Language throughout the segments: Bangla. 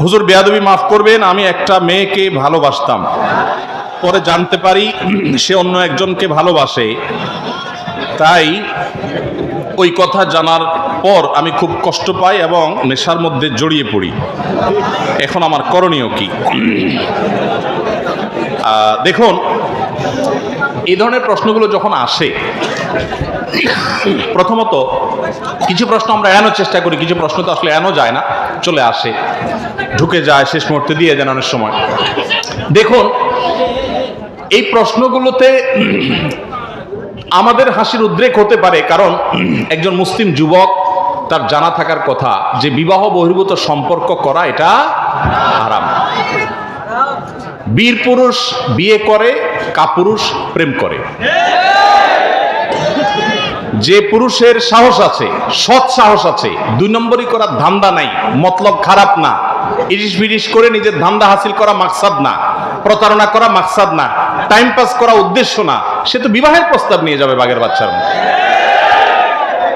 হুজুর বেয়াদবি মাফ করবেন, আমি একটা মেয়েকে ভালোবাসতাম। পরে জানতে পারি সে অন্য একজনকে ভালোবাসে। তাই ওই কথা জানার পর আমি খুব কষ্ট পাই এবং নেশার মধ্যে জড়িয়ে পড়ি। এখন আমার করণীয় কি? দেখুন, এই ধরনের প্রশ্নগুলো যখন আসে, প্রথমত কিছু প্রশ্ন আমরা এড়ানোর চেষ্টা করি, কিছু প্রশ্ন তো আসলে এড়ানো যায় না। চলে আসে, ঢুকে যায়, শেষ মুহূর্তে দিয়ে দেন অনেক সময়। দেখুন, এই প্রশ্নগুলোতে আমাদের হাসির উদ্রেক হতে পারে, কারণ একজন মুসলিম যুবক, তার জানা থাকার কথা, যে বিবাহ বহির্ভূত সম্পর্ক করা, এটা আরাম বীর পুরুষ বিয়ে করে, কাপুরুষ প্রেম করে। যে পুরুষের সাহস আছে, সৎ সাহস আছে, দুই নম্বরই করার ধান্দা নাই, মতলব খারাপ না, ইরিশ বিরিশ করে নিজের ধান্দা হাসিল করা মাকসাদ না, প্রতারণা করা মাকসাদ না টাইম পাস করা উদ্দেশ্য না, সে তো বিবাহের প্রস্তাব নিয়ে যাবে বাগের বাচ্চার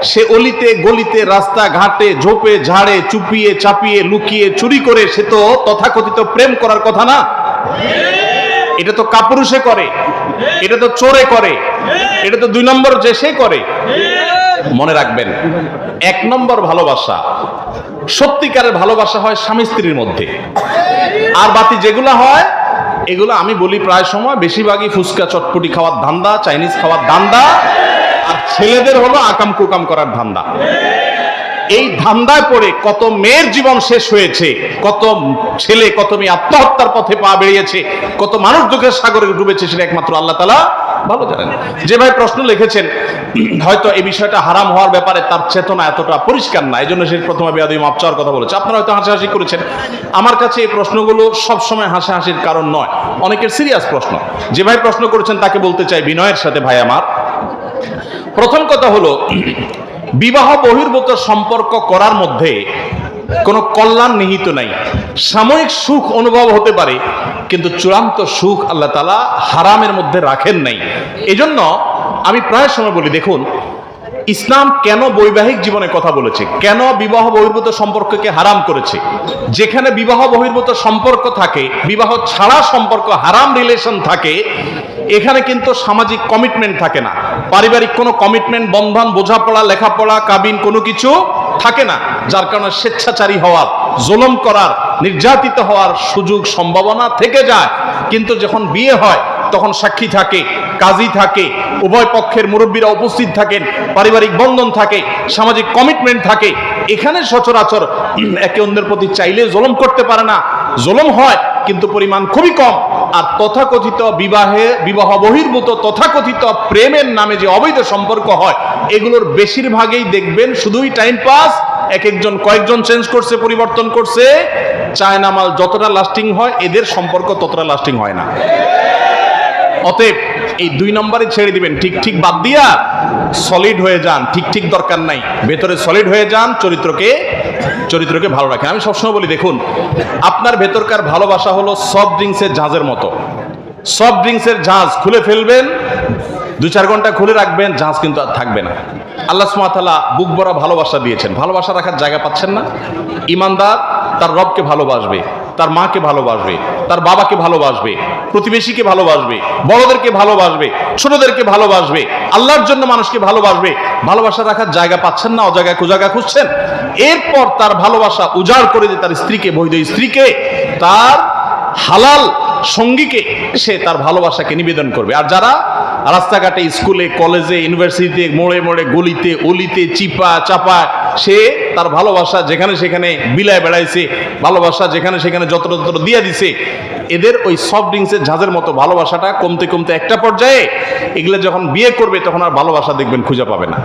সে অলিতে, গলিতে, রাস্তা, ঘাটে, ঝোপে, ঝাড়ে, চুপিয়ে, চাপিয়ে, লুকিয়ে, চুরি করে, সে তো তথাকথিত প্রেম করার কথা না? এটা তো কাপুরুষে করে। এটা তো চোরে করে। এটা তো দুই নম্বর যে সে করে। মনে রাখবেন, এক নম্বর ভালোবাসা সত্যিকারের ভালোবাসা হয় স্বামী স্ত্রীর মধ্যে। আর বাকি যেগুলো হয়, এগুলো আমি বলি প্রায় সময়, বেশিরভাগই ফুচকা, চটপটি খাওয়ার ধান্দা, চাইনিজ খাওয়ার ধান্দা, আর ছেলেদের হলো আকাম কুকাম করার ধান্দা। এই ধান্দায় পড়ে কত মেয়ের জীবন শেষ হয়েছে, কত ছেলে, কত মেয়ে আত্মহত্যার পথে পা বেরিয়েছে কত মানুষ দুঃখের সাগরে ডুবেছে সেটা একমাত্র আল্লাহ তালা ভালো জানেন। যে ভাই প্রশ্ন লিখেছেন, হয়তো এই বিষয়টা হারাম হওয়ার ব্যাপারে তার চেতনা এতটা পরিষ্কার না এই জন্য সে প্রথমে বেয়াদি মাপ চাওয়ার কথা বলেছে। আপনারা হয়তো হাসাহাসি করেছেন। আমার কাছে এই প্রশ্নগুলো সবসময় হাসাহাসির কারণ নয়, অনেকের সিরিয়াস প্রশ্ন। যে ভাই প্রশ্ন করেছেন, তাকে বলতে চাই বিনয়ের সাথে ভাই আমার। প্রথম কথা হলো বিবাহ বহির্ভূত সম্পর্ক করার মধ্যে কোনো কল্যাণ নিহিত নাই। সাময়িক সুখ অনুভব হতে পারে, কিন্তু চূড়ান্ত সুখ আল্লাহ তালা হারামের মধ্যে রাখেন নাই। এজন্য আমি প্রায় সময় বলি, দেখুন, ইসলাম কেন বৈবাহিক জীবনে কথা বলেছে? কেন বিবাহ বহির্ভূত সম্পর্ককে হারাম করেছে? যেখানে বিবাহ বহির্ভূত সম্পর্ক থাকে, বিবাহ ছাড়া সম্পর্ক, হারাম রিলেশন থাকে এখানে কিন্তু সামাজিক কমিটমেন্ট থাকে না। পারিবারিক কোনো কমিটমেন্ট বন্ধন, বোঝাপড়া, লেখাপড়া, কাবিন কোনো কিছু থাকে না, যার কারণে স্বেচ্ছাচারী হওয়ার, জুলুম করার, নির্যাতিত হওয়ার সুযোগ, সম্ভাবনা থেকে যায়। কিন্তু যখন বিয়ে হয়, তখন সাক্ষী থাকে, কাজী থাকে, উভয় পক্ষের মুরব্বীরা উপস্থিত থাকেন, পারিবারিক বন্ধন থাকে, সামাজিক কমিটমেন্ট থাকে। এখানে সচরাচর একে অন্যের প্রতি চাইলে জলম করতে পারে না। জলম হয়, কিন্তু পরিমাণ খুবই কম। আর তথাকথিত বিবাহে, বিবাহ বহির্ভূত তথাকথিত প্রেমের নামে যে অবৈধ সম্পর্ক হয়, এগুলোর বেশিরভাগই দেখবেন শুধুই টাইম পাস এক একজন কয়েকজন চেঞ্জ করছে, পরিবর্তন করছে। চায়না মাল যতটা লাস্টিং হয়, এদের সম্পর্ক ততটা লাস্টিং হয় না। অতএব এই দুই নম্বরে ছেড়ে দিবেন, ঠিক ঠিক বাদ দিয়া সলিড হয়ে যান, ঠিক ঠিক দরকার নাই। ভেতরে সলিড হয়ে যান, চরিত্রকে চরিত্রকে ভালো রাখেন। আমি সবসময় বলি, দেখুন, আপনার ভেতরকার ভালোবাসা হলো সফট ড্রিঙ্কসের জাহাজের মতো। সফট ড্রিঙ্কসের জাহাজ খুলে ফেলবেন দু চার ঘণ্টা খুলে রাখবেন জাহাজ কিন্তু আর থাকবে না। আল্লাহ সুমাতালা বুক ভরা ভালোবাসা দিয়েছেন। ভালোবাসা রাখার জায়গা পাচ্ছেন না? ইমানদার তার রবকে ভালোবাসবে, তার মাকে ভালোবাসবে, তার বাবাকে ভালোবাসবে, প্রতিবেশীকে ভালোবাসবে, বড়দেরকে ভালোবাসবে, ছোটদেরকে ভালোবাসবে, আল্লাহর জন্য মানুষকে ভালোবাসবে। ভালোবাসা রাখার জায়গা পাচ্ছেন না? অজায়গায় কুজায়গা খুঁজছেন? এরপর তার ভালোবাসা উজাড় করে দিয়ে তার স্ত্রীকে, বৈধ স্ত্রীকে, তার হালাল সঙ্গীকে সে তার ভালোবাসাকে নিবেদন করবে। আর যারা রাস্তাঘাটে, স্কুলে, কলেজে, ইউনিভার্সিটিতে, মোড়ে মোড়ে, গলিতে, অলিতে, চিপা, চাপা সে তার ভালোবাসা যেখানে সেখানে বিলায় বেড়াইছে, ভালোবাসা যেখানে সেখানে যত দিয়ে দিছে, এদের ওই সফট ড্রিঙ্কসের ঝাঁজের মতো ভালোবাসাটা কমতে কমতে একটা পর্যায়ে এগুলো যখন বিয়ে করবে তখন আর ভালোবাসা দেখবেন খুঁজে পাবে না।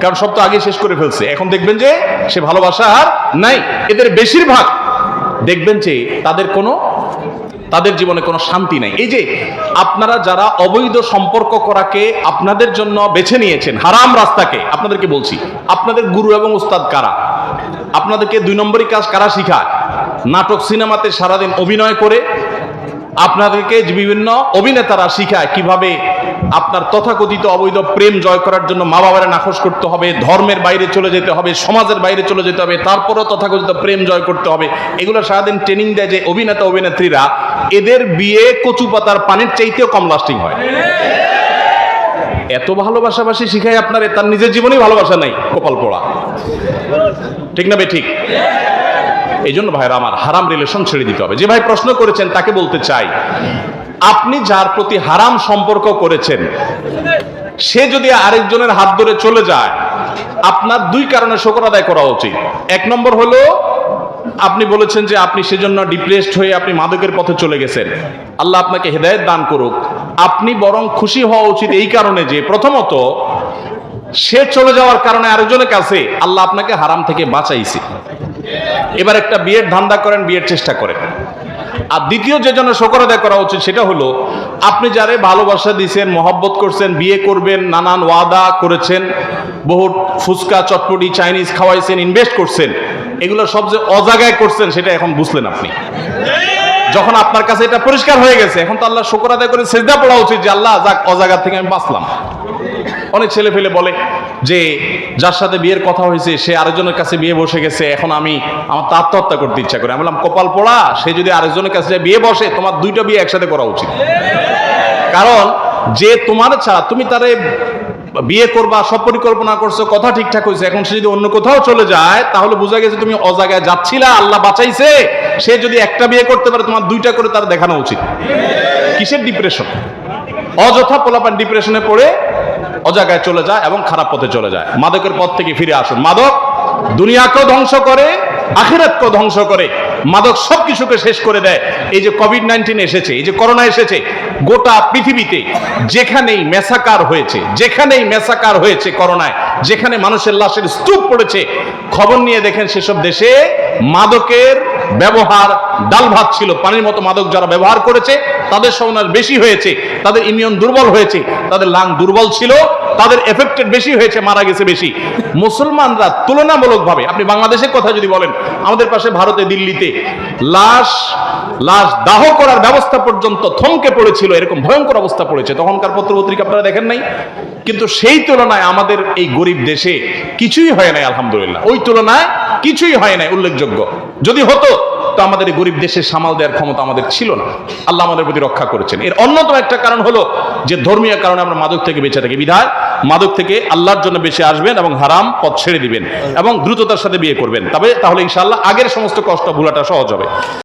কারণ সব তো আগে শেষ করে ফেলছে। এখন দেখবেন যে সে ভালোবাসা আর নাই। এদের বেশিরভাগ দেখবেন যে তাদের কোনো তাদের জীবনে কোনো শান্তি নাই। এই যে আপনারা যারা অবৈধ সম্পর্ক করাকে আপনাদের জন্য বেছে নিয়েছেন, হারাম রাস্তাকে, আপনাদেরকে বলছি, আপনাদের গুরু এবং উস্তাদ কারা? আপনাদেরকে দুই নম্বরই কাজ কারা শিখায়? নাটক সিনেমাতে সারাদিন অভিনয় করে আপনাদেরকে বিভিন্ন অভিনেতারা শিখায় কীভাবে আপনার তথাকথিত অবৈধ প্রেম জয় করার জন্য মা বাবারা নাকশ করতে হবে, ধর্মের বাইরে চলে যেতে হবে, সমাজের বাইরে চলে যেতে হবে, তারপরও তথাকথিত প্রেম জয় করতে হবে। এগুলো সারাদিন ট্রেনিং দেয় যে অভিনেতা অভিনেত্রীরা এদের বিয়ে কচু পাতার পানির চাইতেও কম লাস্টিং হয়। এত ভালোবাসাবাসি শিখায় আপনার, তার নিজের জীবনেই ভালোবাসা নাই, কপাল পড়া। ঠিক না বে ঠিক? এই জন্য ভাইরা আমার হারাম রিলেশন ছেড়ে দিতে হবে। যে ভাই প্রশ্ন করেছেন, তাকে বলতে চাই, আপনি যার প্রতি হারাম সম্পর্ক করেছেন, সে যদি আরেকজনের হাত ধরে চলে যায়, আপনার দুই কারণে শোকর আদায় করা উচিত। এক নম্বর হলো আপনি বলেছেন যে আপনি সেজন্য ডিপ্রেসড হয়ে আপনি মাদকের পথে চলে গেছেন। আল্লাহ আপনাকে হেদায়েত দান করুক। আপনি বরং খুশি হওয়া উচিত এই কারণে যে, প্রথমত, সে চলে যাওয়ার কারণে আরেকজনের কাছে আল্লাহ আপনাকে হারাম থেকে বাঁচাইছে। এবার একটা বিয়ের ধান্দা করেন, বিয়ের চেষ্টা করেন। আর দ্বিতীয় যে জন্য শকর আদায় করা উচিত সেটা হলো, আপনি যারে ভালোবাসা দিয়েছেন মহব্বত করছেন, বিয়ে করবেন, নানান ওয়াদা করেছেন, বহুত ফুচকা, চটপটি, চাইনিজ খাওয়াইছেন ইনভেস্ট করছেন এগুলো সব যে অজাগায় করছেন, সেটা এখন বুঝলেন আপনি। যখন আপনার কাছে এটা পরিষ্কার হয়ে গেছে, এখন তো আল্লাহ শকর আদায় করে সেজদা পড়া উচিত যে আল্লাহ যাক অজাগা থেকে আমি বাঁচলাম। অনেক ছেলে ফেলে বলে যে, যার সাথে বিয়ের কথা হয়েছে, সে আরেকজনের কাছে বিয়ে বসে গেছে, এখন আমি আমার তো আত্মহত্যা করতে ইচ্ছা করে। আমি বললাম, কপাল পড়া, সে যদি আরেকজনের কাছে বিয়ে বসে, তোমার দুইটা বিয়ে একসাথে করা উচিত। কারণ, যে তোমার ছাড়া, তুমি তারে বিয়ে করবা, সব পরিকল্পনা করছ, কথা ঠিকঠাক হয়েছে, এখন সে যদি অন্য কোথাও চলে যায়, তাহলে বোঝা গেছে তুমি অজাগায় যাচ্ছিলা, আল্লাহ বাঁচাইছে। সে যদি একটা বিয়ে করতে পারে, তোমার দুইটা করে তার দেখানো উচিত। কিসের ডিপ্রেশন অযথা পোলাপান ডিপ্রেশনে পড়ে অজাগায় চলে যায় এবং খারাপ পথে চলে যায়। মাদকের পথ থেকে ফিরে আসুন। মাদক দুনিয়াকেও ধ্বংস করে আখিরাতকেও ধ্বংস করে, মাদক সব কিছুকে শেষ করে দেয়। এই যে কোভিড নাইন্টিন এসেছে, এই যে করোনা এসেছে, গোটা পৃথিবীতে যেখানেই মেসাকার হয়েছে, যেখানেই মেসাকার হয়েছে করোনায়, যেখানে মানুষের লাশের স্তূপ পড়েছে, খবর নিয়ে দেখেন সেসব দেশে মাদকের ব্যবহার ডাল ভাত ছিল। পানির মতো মাদক যারা ব্যবহার করেছে, তাদের সমাজ বেশি হয়েছে, তাদের ইমিউন দুর্বল হয়েছে, তাদের লাং দুর্বল ছিল। তাদের এফেক্টেড বেশি হয়েছে, মারা গেছে বেশি। মুসলমানরা তুলনামূলকভাবে, আপনি বাংলাদেশের কথা যদি বলেন, আমাদের পাশে ভারতে, দিল্লিতে লাশ লাশ দাহ করার ব্যবস্থা পর্যন্ত থমকে পড়েছিল, এরকম ভয়ঙ্কর অবস্থা পড়েছে। তখনকার পত্রপত্রিকা আপনারা দেখেন নাই? কিন্তু সেই তুলনায় আমাদের এই গরিব দেশে কিছুই হয় নাই, আলহামদুলিল্লাহ। ওই তুলনায় কিছুই হয় নাই, উল্লেখযোগ্য। যদি হতো, তো আমাদের এই গরিব দেশে সামাল দেওয়ার ক্ষমতা আমাদের ছিল না। আল্লাহ আমাদের প্রতি রক্ষা করেছেন। এর অন্যতম একটা কারণ হলো যে ধর্মীয় কারণে আমরা মাদক থেকে বেঁচে থাকি। বিধায় মাদক থেকে আল্লাহর জন্য বেশি আসবেন এবং হারাম পথ ছেড়ে দিবেন এবং দ্রুততার সাথে বিয়ে করবেন। তবে তাহলে ইনশাআল্লাহ আগের সমস্ত কষ্ট ভুলাটা সহজ হবে।